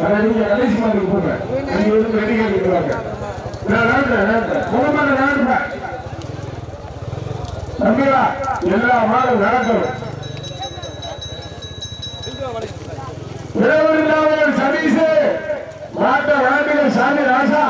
நீங்க கடைசி மாதிரி போங்க அங்க இருந்து ரெடி நாட்டுறேன் தம்பியா எல்லா மாடும் நடக்கணும். சதீஷ். மாட்ட வழங்குகிற சாமி ராசா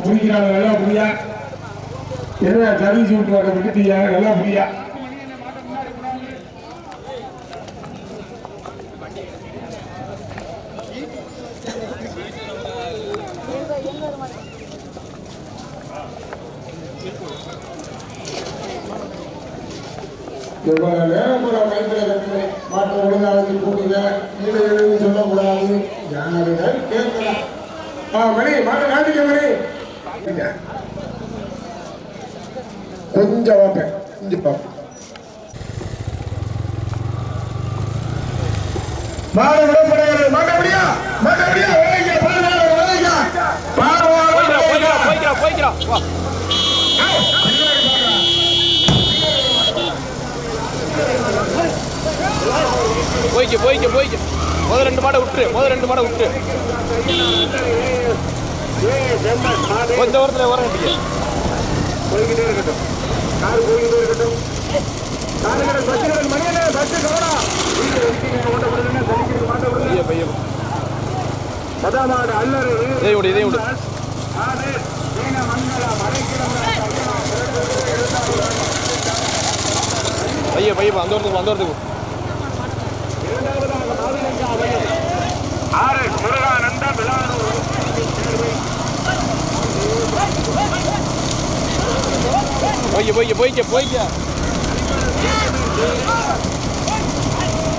முடிக்கிறாங்க நல்லா புரியா என்ன சதீஷ் விட்டு விட்டுட்டீங்க நல்லா புரியா இவ்வளவு நேரம் கூட்டுங்க எழுதி சொல்லக்கூடாது யாரு மணி மாட்டை காட்டிக்க மணி கொஞ்சம் பார்ப்பேன் கொஞ்சம் பார்ப்பேன் மாடு விடப்படுகிறது. மாட்டபடியா மாட்டபடியா வேலைங்க பாருங்க வேலைங்க போய்க்கிறா பாருங்க போய்க்கிறா முதல் ரெண்டு மாடை விட்டுரு முதல் ரெண்டு மாடை விட்டுரு. கொஞ்ச ஓரத்தில் வர வேண்டிய போய்கிட்டே இருக்கட்டும் கார் போய்கிட்டே இருக்கட்டும் காருகிற சச்சிரன் மணியனே சச்சு கவனா வீட்டு வெடிக்கிறீங்க ஓட்ட விடுறீங்க சலிக்கிறீங்க மாட்ட விடுறீங்க பையன் பையன் அல்லரு இதே விடு இதே விடு ஆடு மங்கள பையன் பையன் அந்த அந்த ஆறு விழானூர் போய்க்க போய்க்க போய்க்க போய்க்க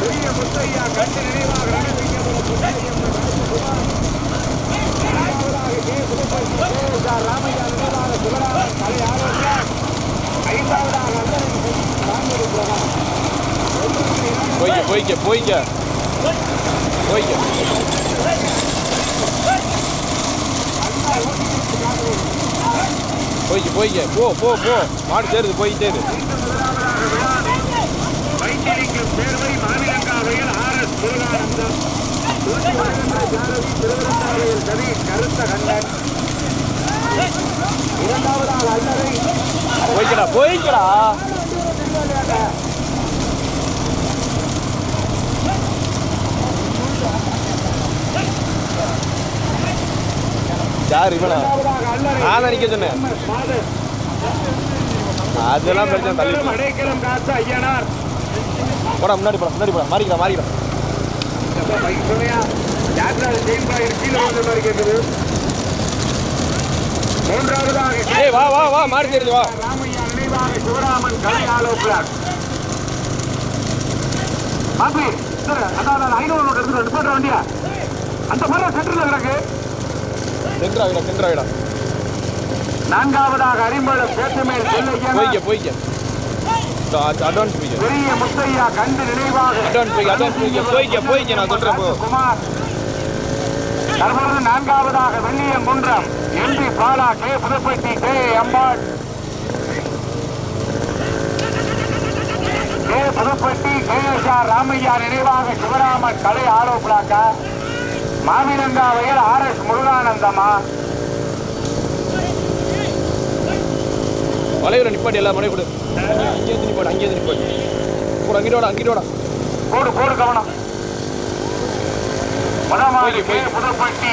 பெரிய முத்தையா கண்டு நினைவாக ராமையா நினைவாக சிவராமன் கலை ஆரோக்கியம் ஐந்தாவதாக போய்க்க போய்க்க போய்க்க போய்க்க போய்க்க. போ போ போ. மாடு சேருது போய் சேரு வைத்தியலிங்கம் சேர்வை மாநிலங்காவையில் ஆர் எஸ் முருகானந்தம் தூக்கி வருகின்ற ஜானகி திருவிருந்தாவையில் கவி கருத்த கண்டன் இரண்டாவதாக அல்லறை போய்க்கடா போய்க்கடா யார் இவனா நான் தான் சொன்னேன். அதெல்லாம் பிரச்சனை தள்ளி போடா முன்னாடி போட முன்னாடி போட. மாறிக்கிறா மாறிக்கிறா. சொன்னையா மாதிரி மூன்றாவதாக ஏய் வா வா வா மாறி தெரிஞ்சு வா. ராமையா நினைவாக சிவராமன் கலை ஆலோசகர் பாப்பி சார் அதான் ஐநூறு நோட்டு எடுத்து ரெண்டு வண்டியா. அந்த மாதிரி சென்டர்ல கிடக்கு. சென்ட்ரா விடா சென்ட்ரா விடா நான்காவதாக அரிம்பளம் பேச்சமேல் செல்லையன் போய்க்க போய்க்க. அட்வான்ஸ் போய்க்க. பெரிய முத்தையா கண்டு நினைவாக அட்வான்ஸ் போய்க்க அட்வான்ஸ் போய்க்க. போய்க்க போய்க்க நான் சொல்றேன் போ. குமார் தற்பொழுது நான்காவதாக Velliyam Kundram. M P Bala K. Pudupatti K. Ambal. K. Pudupatti K. S. R. Ramaiah நினைவாக சிவராமன் கலை ஆலோசனாக்கா மாவிலங்காவையில் ஆர் எஸ் முருகானந்தமா? வளைவுல நிப்பாட்டி எல்லா மனைவி கொடு. அங்கேயே நிப்பாடு அங்கேயே நிப்பாடு கூட அங்கிட்டு வாடா அங்கிட்டு வாடா போடு போடு கவனம். முதமாடி போய், கே போய். புதுப்பட்டி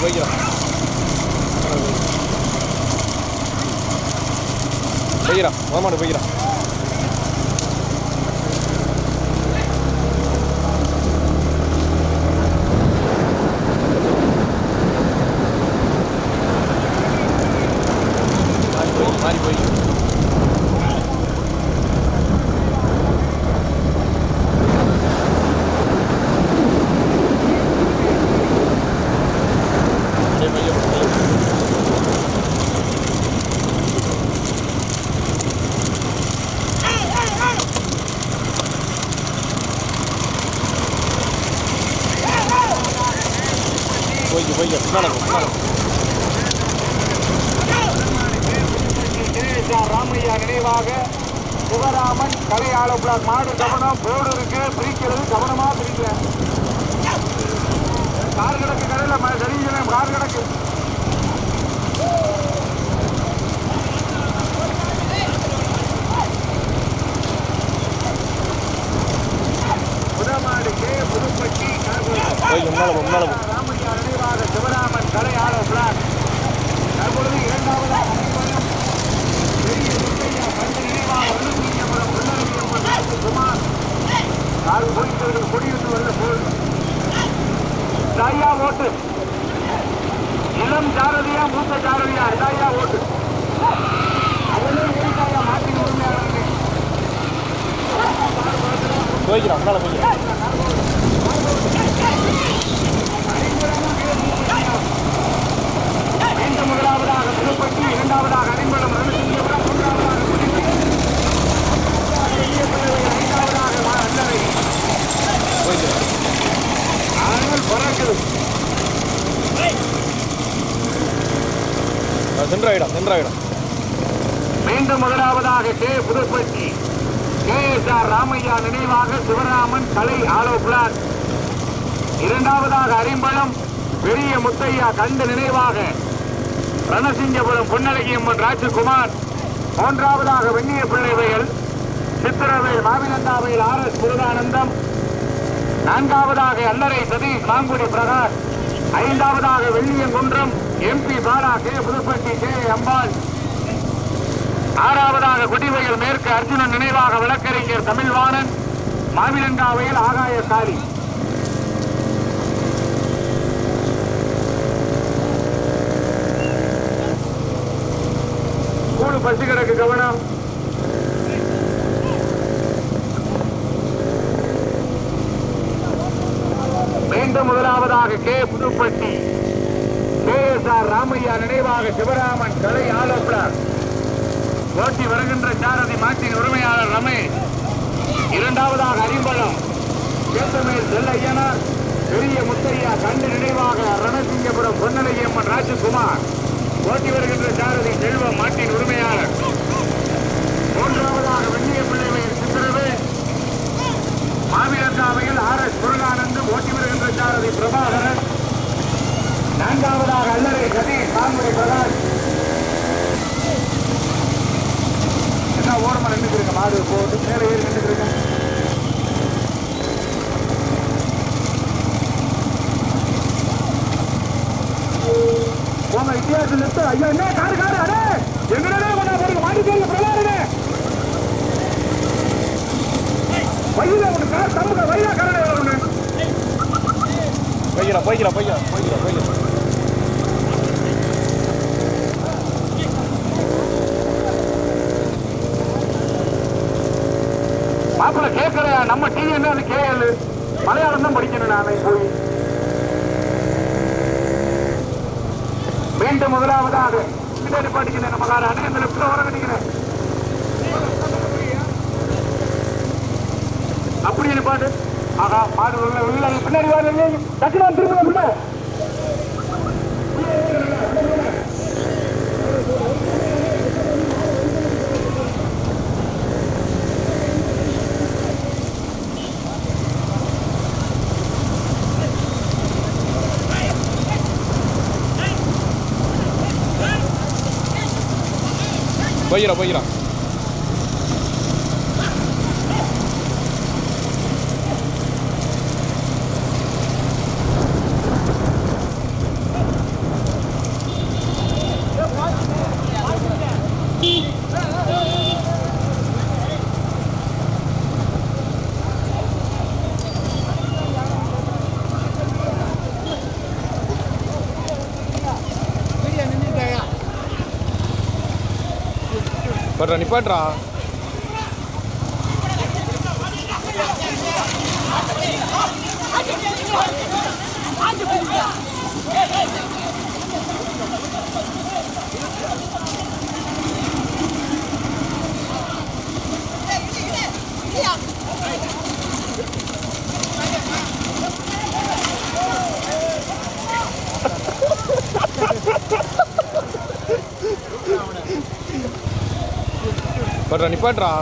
போய்க்கலாம் போய்க்கலாம் போய்கிறான் மாமாடு போய்கிறான் மாறி போய் மாறி போய் அப்படியே பைய பைய போ. ஜெயேஷா ராமையா நினைவாக சிவராமன் கலையாள பிளாக் மாடு கவனம் போர்டு இருக்கு பிரிக்கிறது கவனமா பிரிக்கல கார் கிடக்கு கடையில் சரிங்களே கார் கிடக்கு புதமாடு கே புதுப்பட்டி கார்குளம் போய்க்கு முன்னால போ முன்னால போ ராமையா நினைவாக சிவராமன் கலையாள பிளாக் தற்பொழுது இரண்டாவதாக அணிவகுப்பு பெரிய முத்தையா கண்டு நினைவாக வள்ளுவீங்கபுரம் உள்ளரங்கியம்மன் ராஜகுமார் யாரும் போயிட்டு குடியிருந்து வரல போல் தாயா ஓட்டு. இளம் ஜாரதியா மூத்த ஜாரதியா இதாயா ஓட்டு. அவனே ஓட்டாயா உரிமையாளர்கள் மீண்டும் முதலாவதாக புதுப்பட்டி இரண்டாவதாக அரிம்பலம் ரணசிங்கபுரம் மூன்றாவதாக குடிமை ஐந்தாவதாக அல்லறை போய்க்கிறான் ஆனால் பறக்குது சென்றாயிடம் சென்றாயிடம் மீண்டும் முதலாவதாக K. Pudupatti. K. S. R. Ramaiah நினைவாக சிவராமன் கலை ஆலோ பிளாக் இரண்டாவதாக அரிம்பளம் பெரிய முத்தையா கண்டு நினைவாக ரணசிங்கபுரம் பொன்னழகியம்மன் ராஜகுமார். மூன்றாவதாக வெண்ணிய பிள்ளைவைகள் வயல் சித்திரவேல் மாவினந்தாவையில் ஆர் எஸ் முருகானந்தம். நான்காவதாக அல்லரை சதீஷ் மாங்குடி பிரகாஷ். ஐந்தாவதாக Velliyankundram M P Bala K Pudupatti K Ambal. ஆறாவதாக குடிவயல் மேற்கு அர்ஜுனன் நினைவாக வழக்கறிஞர் தமிழ்வாணன். மாவிலங்காவையில் ஆகாய சாலி பசி கிடக்கு கவனம். மீண்டும் முதலாவதாக K Pudupatti. K S R Ramaiah நினைவாக சிவராமன் கலை ஆலோசனர் ஓட்டி வருகின்ற சாரதி மாட்டின் உரிமையாளர் ரமேஷ். இரண்டாவதாக அரிம்பளம். சேத்தமேல் செல்லையனார். பெரிய முத்தையா கண்டு நினைவாக ரணசிங்கபுரம் பொன்னலையம்மன் ராஜகுமார். ஓட்டி வருகின்ற சாரதி செல்வம் மாட்டின் உரிமையாளர் மாப்பிள்ள கேட்கிற நம்ம டிவி என்ன கேஎல் மலையாளம் தான் படிக்கணும் நானே போய். மீண்டும் முதலாவதாக பின்னாடி படிக்கிறேன் நம்ம கார அண்ணன் லெப்ட்ல வர கட்டிக்கிறேன் அப்படி பாட்டு. ஆகா பாடு உள்ள பின்னாடி வாடு டக்குனு திரும்ப உள்ள போய்கிறா போய்கிறா பட்றா நிப்பாட்றா பட்றா நிப்பாட்றா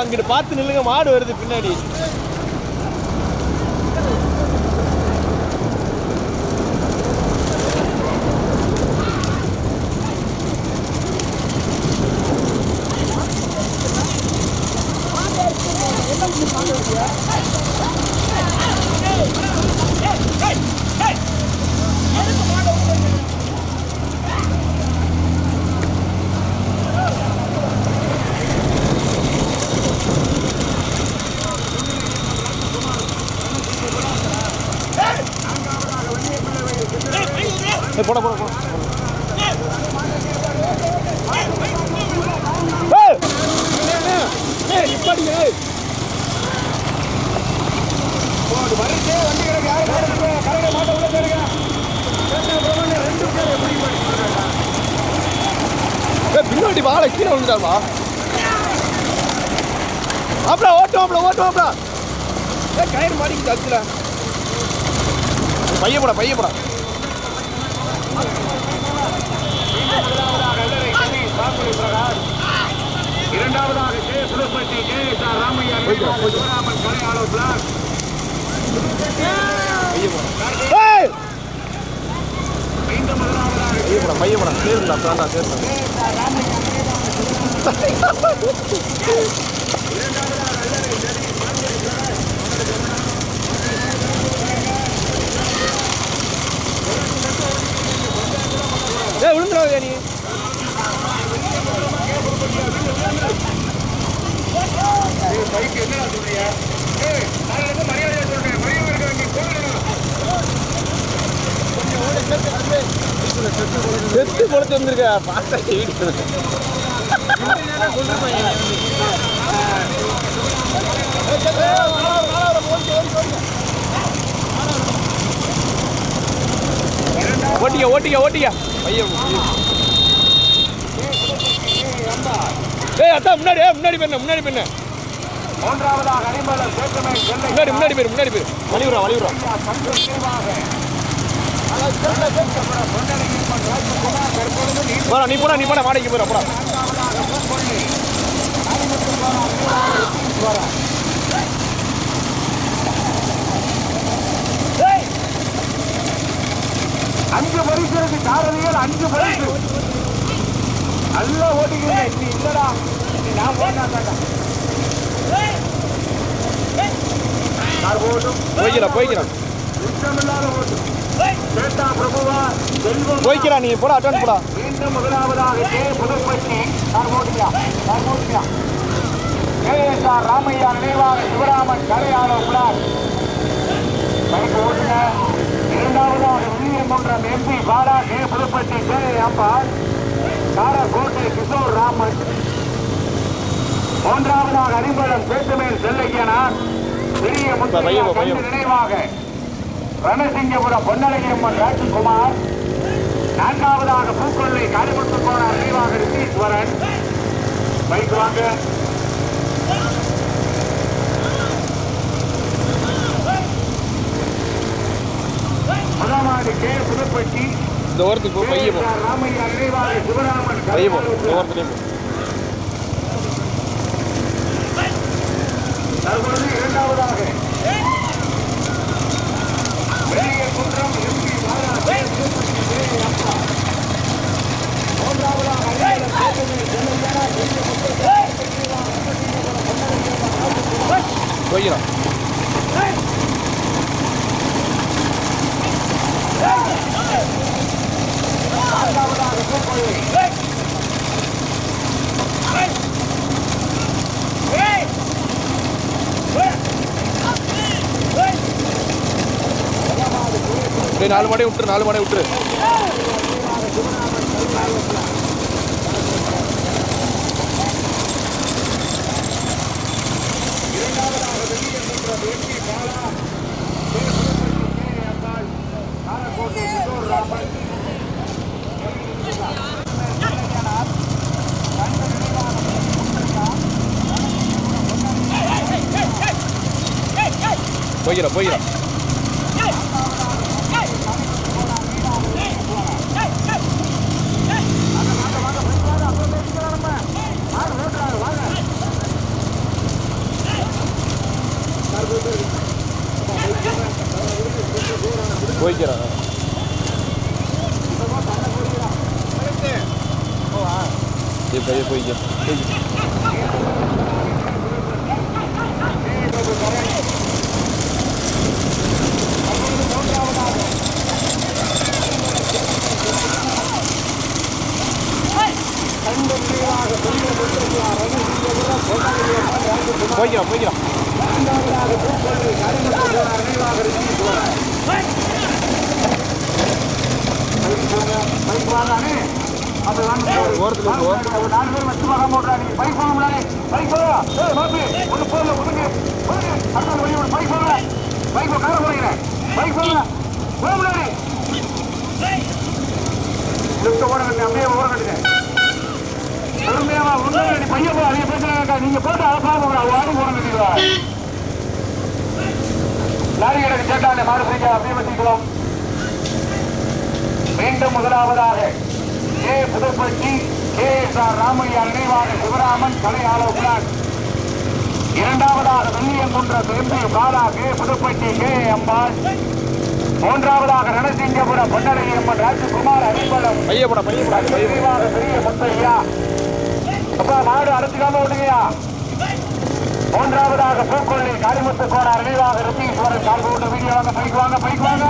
அங்கிட்டு பார்த்து நில்லுங்க மாடு வருது பின்னாடி. போடா போடா போடா. பின்னாடி வாழை கீழே விழுந்துட்டாப்பா ஆப்ல ஓட்டுவாப்ல ஓட்டுவாப்ல ஏ கயிறு மாட்டிக்கிட்டு அச்சுல பைய போடா பைய போடா. இரண்டாவதாக K. Sulapatti K. S. R. Ramaiah Sivaraman கலை ஆலோ பிளாக் போடா சேர்ந்தா பிராண்டா சேர்ந்தா ஏய் விழுந்துடாதே நீ. பைக் என்னடா ஏய் நான் என்ன மரியாதையா சொல்றேன் மரியாதை இருக்க செத்து பொழுத்து வந்திருக்க பார்த்தா ஓட்டிக்க ஓட்டிக்க ஓட்டிக்க ஏய் அதான் முன்னாடி முன்னாடி பெண்ண முன்னாடி பெண்ண முன்னாடி முன்னாடி பேர் முன்னாடி பேர் சங்கு நிர்வாக போடா நீ போடா நீ போடா மாடைக்கு போடா போடா. இருக்கு சாரதிகள் அஞ்சு பரிசு. நல்லா ஓட்டிக்கிறீங்க இன்னும் இல்லடா. நான் போட்டும் போய்க்கிறான் போய்க்கிறான் இஷ்டமில்லாத ஓட்டு. சேட்டா பிரபுவா செல்வம். போய்க்கிறான் நீ போடா அட்வான்ஸ் போடா. மீண்டும் முதலாவதாக கே. புதுப்பட்டி. கார் போட்டியா கார் போட்டியா கேஎஸ்ஆர் ராமையா நினைவாக சிவராமன் கலையாள உள்ளார். பைக் ஓட்டுங்க. இரண்டாவதாக Velliyankundram M P Bala K Pudupatti K Ambal Karakottai Kishore Raman. மூன்றாவதாக அரிம்பலம் சேத்துமேல் செல்லையனார் பெரிய. கண்டு நினைவாக ரணசிங்கபுரம் பொன்னலையம்மன் ராஜ்குமார். நான்காவதாக பூக்கொள்ளை காரிமுத்து போனார் நினைவாக ரித்தீஸ்வரன். பைக் வாங்க முதலாவது கே புதுப்பட்டி இந்த ஓரத்துக்கு போ பைய போ ராமையா நினைவாக சிவராமன் பைய போ இந்த கலைவாணர் ஓரத்துலேயே போ தற்பொழுது இரண்டாவதாக வெளியே குன்றம் M P Bala K Pudupatti K அப்பா மூன்றாவதாக அரியலூர் சேதுமணி செல்லையனா பெரிய முத்தையா போய்க்கிறான் நான்காவதாக பூக்கொள்ளை டேய் நாலு மாடே விட்டுரு நாலு மாடே விட்டுரு இரண்டாவதாக வெளியே குன்றம் M P Bala K Pudupatti K Ambal Karakottai Kishore Raman போய்க்கிறான் போய்க்கிறான் போய்க்கிறான் சரி பைய போய்க்கிறான் போய்க்கிறான் ஓரத்துல நாலு பேர் வச்சு மகா போடுறா நீங்க பைக் போக முடியாது பைக் ஒண்ணு போடல ஒண்ணுங்க ஒண்ணுங்க அடுத்த வழி ஒரு பைக் போடல பைக் போ கார போறீங்க பைக் போடல போக முடியாது லிஃப்ட் ஓட கட்டி அப்படியே ஓட கட்டுங்க பையன் அதிக பிரச்சனை நீங்க போட்டு அழகா போகிறா வாடி லாரி கிடக்கு வச்சுக்கலாம். மீண்டும் முதலாவதாக K Pudupatti K S R Ramaiah நினைவாக சிவராமன் கலை ஆலோசனர் இரண்டாவதாக Velliyankundram M P Bala K Pudupatti K Ambal. மூன்றாவதாக ரணசிங்கபுரம் ராஜகுமார் போடா பைய போடா. நினைவாக பெரிய முத்தையா. அப்பா மாடு அடைச்சுக்காம விடுங்கயா மூன்றாவதாக பூக்கொள்ளி காரிமுத்து கோனார் நினைவாக ரித்தீஸ்வரன் கால் போட்டு வீடியோ வாங்க பைக் வாங்க பைக் வாங்க.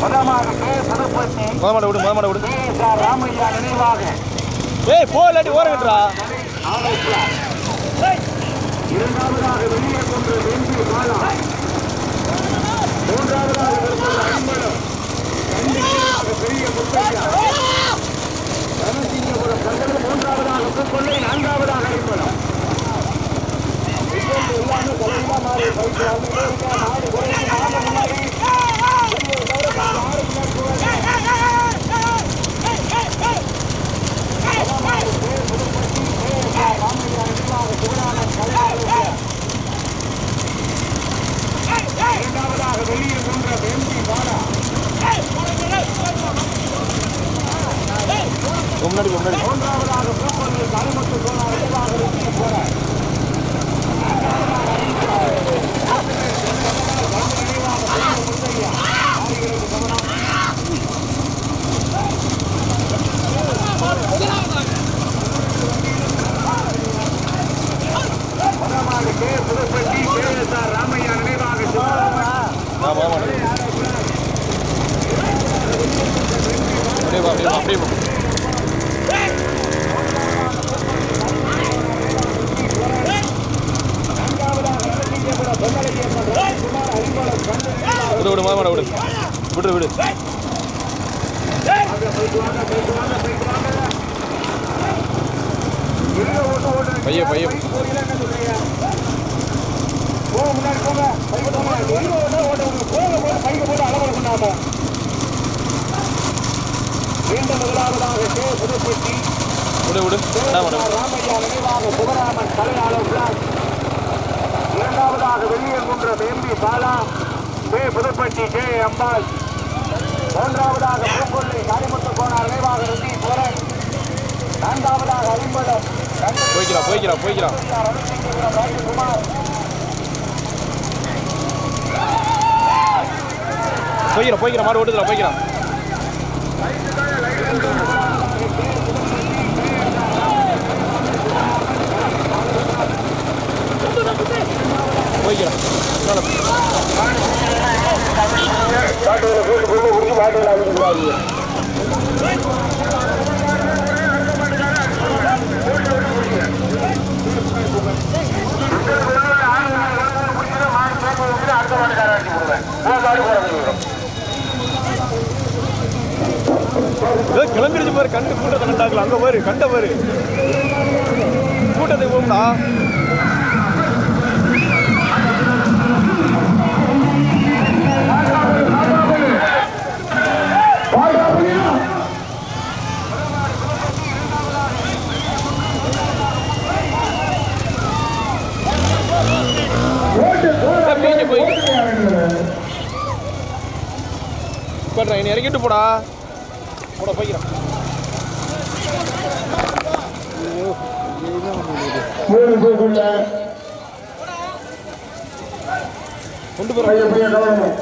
முதலாவது கே புதுப்பட்டி முத மாடை விடு. முத மாடை விடு ராமையா நினைவாக. ஏய் போ இல்லாட்டி இரண்டாவதாக வெளியே கொண்டு பாலா மூன்றாவதாக பெரிய முத்தையா மூன்றாவதாக பூக்கொள்ளை நான்காவதாக ஐம்பலம் எல்லாமே தலையில மாறி பைக்கு நாடு குறைந்து நாடு முன்னாடி இரண்டாவதாக வெளியே கொன்ற எம்பி பாலா. முன்னாடி முன்னாடி மூன்றாவதாக பூக்கொள்ளை கருமத்து சோழா விரைவாக வெற்றி போற Get out! கேஎஸ்ஆர் ராமையா நினைவாக சிவராமன் ஆமா ஆமா அப்படியே வா, அப்படியே வா, அப்படியே வா. விடு விடு மாமா விடு விடு விடு பைய பைய போக முன்னாடி போங்க பைக்கு போங்க எங்க ஓட்ட ஓட்ட போக போக பைக்கு போட்டு அளவலை பண்ணாம மீண்டும் முதலாவதாக கே புதுப்பட்டி விடு விடு. ராமையா நினைவாக சிவராமன் தலையாளர் பிளாக் இரண்டாவதாக Veliyankundram M P Bala K Pudupatti K Ambal மூன்றாவதாக பூங்கொல்லி காரிமுத்து கோனார் நினைவாக ருந்தீஸ்வரன் நான்காவதாக அரிம்பலம் போய்க்கிறான் போய்க்கிறான் போய்க்கிறான் ராஜகுமார் போய்க்கிறான் போய்க்கிறான் மாடு ஓட்டுதுடா போய்க்கிறான் போய்க்கிறான் காட்டுகளை போட்டு கொண்டு குடிச்சு வாட்டில் அடிக்கிறாங்க ஏதோ கிளம்பிடுச்சு பாரு கண்டு கூட்டத்தை கண்டாக்கலாம் அங்கே பாரு கண்ட பாரு கூட்டத்தை போகும்டா மீஞ்சு போய் உட்காடுறா என்னை இறக்கிட்டு போடா போட போய்க்கிறான் மூணு பேருக்குள்ள கொண்டு போகிறோம் பையன் பையன் கவனம்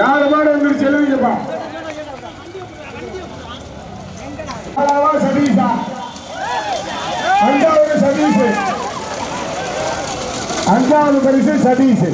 நாலு மாடு வந்து செலவிங்கப்பா சதீஷா. அஞ்சாவது சதீஷ். அஞ்சாவது பரிசு சதீஷ்.